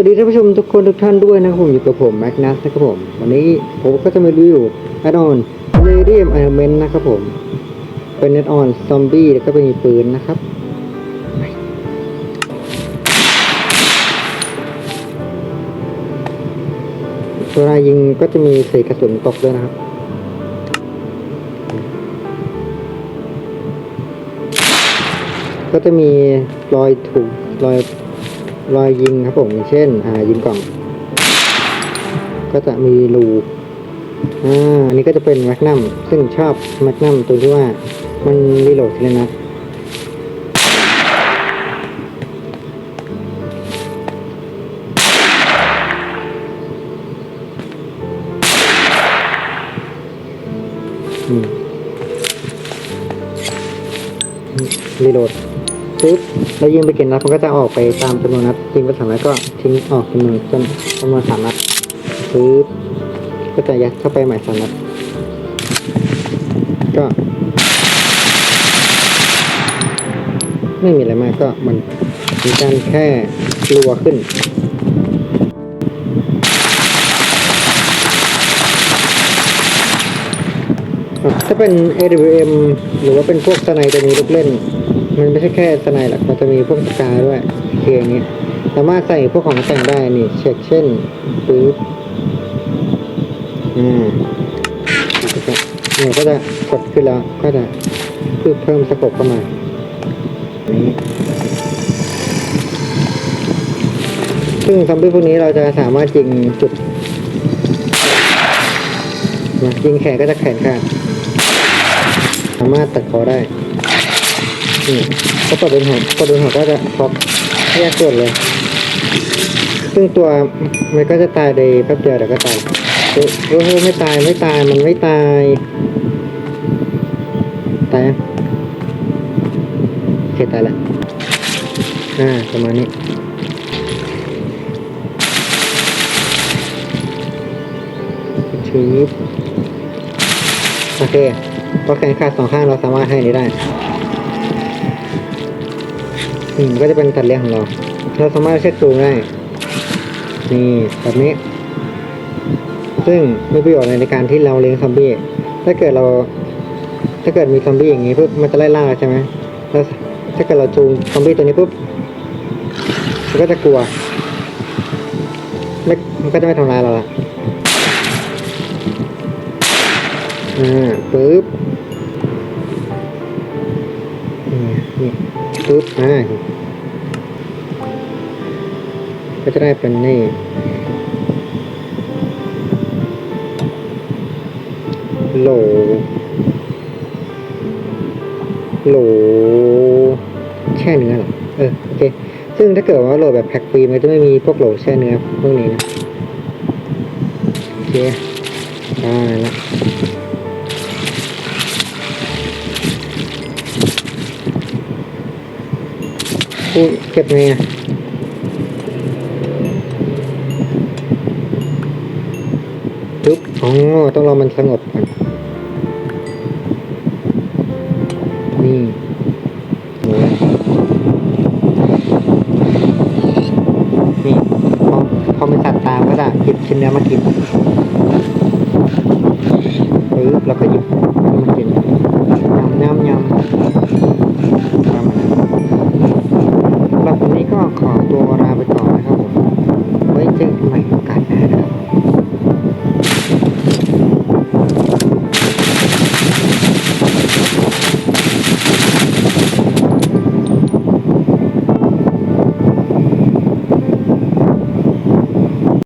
วัสดีท่านผู้ชมทุกคนทุกท่านด้วยนะครับผมอยู่กับผมแม็กนัสนะครับผม วันนี้ผมก็จะมารีวิวแอดออนเลเดียมไอเมนนะครับผม เป็นแอดออนซอมบี้แล้วก็เป็นปืนนะครับเวลายิงก็จะมีเศษกระสุนตกด้วยนะครับก็จะมีรอยถูกรอย รอยยิงครับผมอย่างเช่น อ่ายิงกล่อง ก็จะมีรูอ่าอันนี้ก็จะเป็นแมกนัมซึ่งชอบแมกนัมตรงที่ว่ามันรีโหลดทีละนัดรีโหลด ปุ๊บแล้วยิงไปเกี่นัดมันก็จะออกไปตามจำนวนนัดยิงไปสามนัดก็ทิ้งออกจำนวนจำจำนวนสามนัดปุ๊บก็จะยัดเข้าไปใหม่สามนัดก็ ไม่มีอะไรมากก็มันมีการแค่รัวขึ้นถ้าเป็น AWM หรือว่าเป็นพวกสไนจะมีลูกเล่น มันไม่ใช่แค่สไนหรอกมันจะมีพวกสกาด้วยเคอย่างนี้สามารถใส่พวกของแต่งได้นี่เช็คเช่นปึ๊บอ่าเนี่ยก็จะกดขึ้นแล้วก็จะเพิ่มเพิ่มสกบเข้ามานี่ซึ่งซอมบี้พวกนี้เราจะสามารถยิงจุดนะยิงแขนก็จะแขนขาดสามารถตัดคอได้ นี่ก็ปลดโดนหัวปลดโดนหัวก็จะพอกแยกส่วนเลย ซึ่งตัวมันก็จะตายในแป๊บเดียวเดี๋ยวก็ตายโอ้โหไม่ตายไม่ตายมันไม่ตายตายโอเคตายละอ่าประมาณนี้ชืบโอเคพอแขนขาดสองข้างเราสามารถให้นี้ได้ อืมก็จะเป็นตัดเลี้ยงของเรา เราสามารถเช็ดตูงได้ นี่แบบนี้ ซึ่งมีประโยชน์ในการที่เราเลี้ยงซอมบี้ ถ้าเกิดเรา ถ้าเกิดมีซอมบี้อย่างนี้ปุ๊บ มันจะไล่ล่าใช่ไหมแล้วถ้าเกิดเราจูงซอมบี้ตัวนี้ปุ๊บ มันก็จะกลัว ไม่ มันก็จะไม่ทำร้ายเราละอ่า ปึ๊บนี่ ปึ๊บอ่าก็จะได้เป็นนี่โหลโหลแช่เนื้อเหรอเออโอเค ซึ่งถ้าเกิดว่าโหลแบบแพ็คฟรีมันจะไม่มีพวกโหลแช่เนื้อพวกนี้นะ โอเคได้แล้ว กูเก็บไงอะปึ๊บอ๋อต้องรอมันสงบก่อนนี่โอ้ยนี่พอพอมันสัตว์ตามก็จะหยิบชิ้นเนื้อมากิน